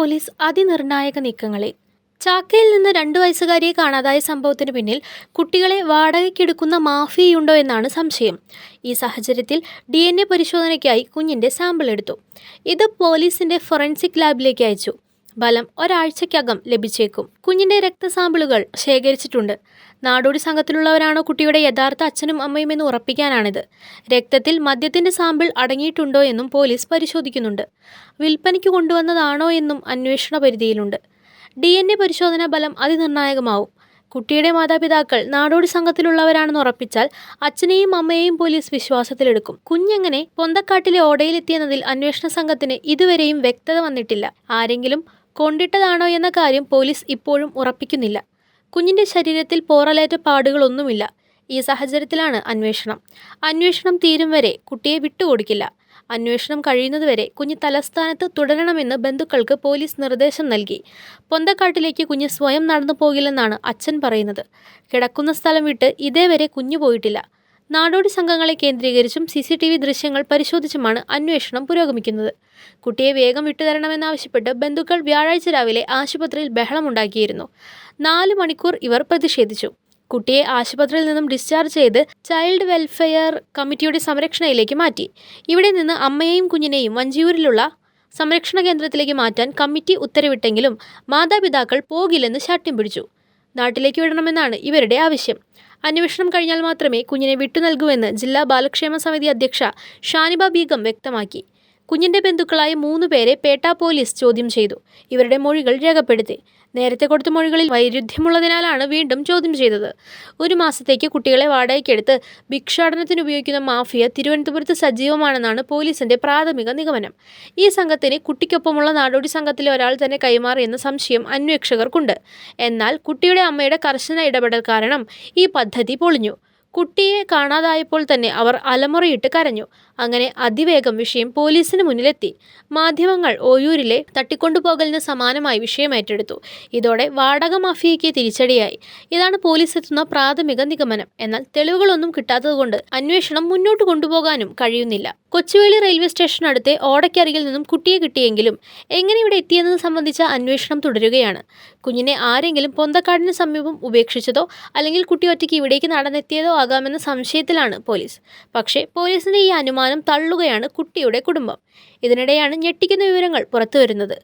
Police അതിനിർണായക നീക്കങ്ങളിൽ ചാക്കയിൽ നിന്ന് രണ്ടു വയസ്സുകാരിയെ കാണാതായ സംഭവത്തിന് പിന്നിൽ കുട്ടികളെ വാടകയ്ക്കെടുക്കുന്ന മാഫിയയുണ്ടോ എന്നാണ് സംശയം. ഈ സാഹചര്യത്തിൽ ഡി പരിശോധനയ്ക്കായി കുഞ്ഞിന്റെ സാമ്പിൾ എടുത്തു. ഇത് പോലീസിന്റെ ഫൊറൻസിക് ലാബിലേക്ക് അയച്ചു. ഫലം ഒരാഴ്ചയ്ക്കകം ലഭിച്ചേക്കും. കുഞ്ഞിന്റെ രക്തസാമ്പിളുകൾ ശേഖരിച്ചിട്ടുണ്ട്. നാടോടി സംഘത്തിലുള്ളവരാണോ കുട്ടിയുടെ യഥാർത്ഥ അച്ഛനും അമ്മയും എന്ന് ഉറപ്പിക്കാനാണിത്. രക്തത്തിൽ മദ്യത്തിന്റെ സാമ്പിൾ അടങ്ങിയിട്ടുണ്ടോ എന്നും പോലീസ് പരിശോധിക്കുന്നുണ്ട്. വിൽപ്പനയ്ക്ക് കൊണ്ടുവന്നതാണോ എന്നും അന്വേഷണ പരിധിയിലുണ്ട്. ഡി എൻ എ പരിശോധനാ ഫലം അതിനിർണായകമാവും. കുട്ടിയുടെ മാതാപിതാക്കൾ നാടോടി സംഘത്തിലുള്ളവരാണെന്ന് ഉറപ്പിച്ചാൽ അച്ഛനെയും അമ്മയെയും പോലീസ് വിശ്വാസത്തിലെടുക്കും. കുഞ്ഞെങ്ങനെ പൊന്തക്കാട്ടിലെ ഓടയിലെത്തിയെന്നതിൽ അന്വേഷണ സംഘത്തിന് ഇതുവരെയും വ്യക്തത വന്നിട്ടില്ല. ആരെങ്കിലും കൊണ്ടിട്ടതാണോ എന്ന കാര്യം പോലീസ് ഇപ്പോഴും ഉറപ്പിക്കുന്നില്ല. കുഞ്ഞിന്റെ ശരീരത്തിൽ പോറലേറ്റ പാടുകളൊന്നുമില്ല. ഈ സാഹചര്യത്തിലാണ് അന്വേഷണം. അന്വേഷണം തീരും വരെ കുട്ടിയെ വിട്ടുകൊടുക്കില്ല. അന്വേഷണം കഴിയുന്നതുവരെ കുഞ്ഞ് തലസ്ഥാനത്ത് തുടരണമെന്ന് ബന്ധുക്കൾക്ക് പോലീസ് നിർദ്ദേശം നൽകി. പൊന്തക്കാട്ടിലേക്ക് കുഞ്ഞ് സ്വയം നടന്നു പോകില്ലെന്നാണ് അച്ഛൻ പറയുന്നത്. കിടക്കുന്ന സ്ഥലം വിട്ട് ഇതേവരെ കുഞ്ഞു പോയിട്ടില്ല. നാടോടി സംഘങ്ങളെ കേന്ദ്രീകരിച്ചും സി സി ടി വി ദൃശ്യങ്ങൾ പരിശോധിച്ചുമാണ് അന്വേഷണം പുരോഗമിക്കുന്നത്. കുട്ടിയെ വേഗം വിട്ടുതരണമെന്നാവശ്യപ്പെട്ട് ബന്ധുക്കൾ വ്യാഴാഴ്ച രാവിലെ ആശുപത്രിയിൽ ബഹളമുണ്ടാക്കിയിരുന്നു. നാല് മണിക്കൂർ ഇവർ പ്രതിഷേധിച്ചു. കുട്ടിയെ ആശുപത്രിയിൽ നിന്നും ഡിസ്ചാർജ് ചെയ്ത് ചൈൽഡ് വെൽഫെയർ കമ്മിറ്റിയുടെ സംരക്ഷണയിലേക്ക് മാറ്റി. ഇവിടെ നിന്ന് അമ്മയെയും കുഞ്ഞിനെയും വഞ്ചിയൂരിലുള്ള സംരക്ഷണ കേന്ദ്രത്തിലേക്ക് മാറ്റാൻ കമ്മിറ്റി ഉത്തരവിട്ടെങ്കിലും മാതാപിതാക്കൾ പോകില്ലെന്ന് ശാഠ്യം പിടിച്ചു. നാട്ടിലേക്ക് വിടണമെന്നാണ് ഇവരുടെ ആവശ്യം. അന്വേഷണം കഴിഞ്ഞാൽ മാത്രമേ കുഞ്ഞിനെ വിട്ടു നൽകൂവെന്ന് ജില്ലാ ബാലക്ഷേമ സമിതി അധ്യക്ഷ ഷാനിബ ബീഗം വ്യക്തമാക്കി. കുഞ്ഞിന്റെ ബന്ധുക്കളായ മൂന്ന് പേരെ പേട്ട പോലീസ് ചോദ്യം ചെയ്തു. ഇവരുടെ മൊഴികൾ രേഖപ്പെടുത്തി. നേരത്തെ കൊടുത്ത മൊഴികളിൽ വൈരുദ്ധ്യമുള്ളതിനാലാണ് വീണ്ടും ചോദ്യം ചെയ്തത്. ഒരു മാസത്തേക്ക് കുട്ടികളെ വാടകയ്ക്കെടുത്ത് ഭിക്ഷാടനത്തിന് ഉപയോഗിക്കുന്ന മാഫിയ തിരുവനന്തപുരത്ത് സജീവമാണെന്നാണ് പോലീസിന്റെ പ്രാഥമിക നിഗമനം. ഈ സംഘത്തിന് കുട്ടിക്കൊപ്പമുള്ള നാടോടി സംഘത്തിലെ ഒരാൾ തന്നെ കൈമാറിയെന്ന സംശയം അന്വേഷകർക്കുണ്ട്. എന്നാൽ കുട്ടിയുടെ അമ്മയുടെ കർശന ഇടപെടൽ കാരണം ഈ പദ്ധതി പൊളിഞ്ഞു. കുട്ടിയെ കാണാതായപ്പോൾ തന്നെ അവർ അലമുറയിട്ട് കരഞ്ഞു. അങ്ങനെ അതിവേഗം വിഷയം പോലീസിന് മുന്നിലെത്തി. മാധ്യമങ്ങൾ ഓയൂരിലെ തട്ടിക്കൊണ്ടുപോകലിന് സമാനമായി വിഷയം ഏറ്റെടുത്തു. ഇതോടെ വാടക മാഫിയയ്ക്ക് തിരിച്ചടിയായി. ഇതാണ് പോലീസ് എത്തുന്ന പ്രാഥമിക നിഗമനം. എന്നാൽ തെളിവുകളൊന്നും കിട്ടാത്തതുകൊണ്ട് അന്വേഷണം മുന്നോട്ട് കൊണ്ടുപോകാനും കഴിയുന്നില്ല. കൊച്ചുവേളി റെയിൽവേ സ്റ്റേഷനടുത്തെ ഓടയ്ക്കരികിൽ നിന്നും കുട്ടിയെ കിട്ടിയെങ്കിലും എങ്ങനെ ഇവിടെ എത്തിയെന്നത് സംബന്ധിച്ച അന്വേഷണം തുടരുകയാണ്. കുഞ്ഞിനെ ആരെങ്കിലും പൊന്തക്കാടിന് സമീപം ഉപേക്ഷിച്ചതോ അല്ലെങ്കിൽ കുട്ടി ഒറ്റയ്ക്ക് ഇവിടേക്ക് നടന്നെത്തിയതോ ആകാമെന്ന സംശയത്തിലാണ് പോലീസ്. പക്ഷേ പോലീസിന്റെ ഈ അനുമാനം തള്ളുകയാണ് കുട്ടിയുടെ കുടുംബം. ഇതിനിടെയാണ് ഞെട്ടിക്കുന്ന വിവരങ്ങൾ പുറത്തുവരുന്നത്.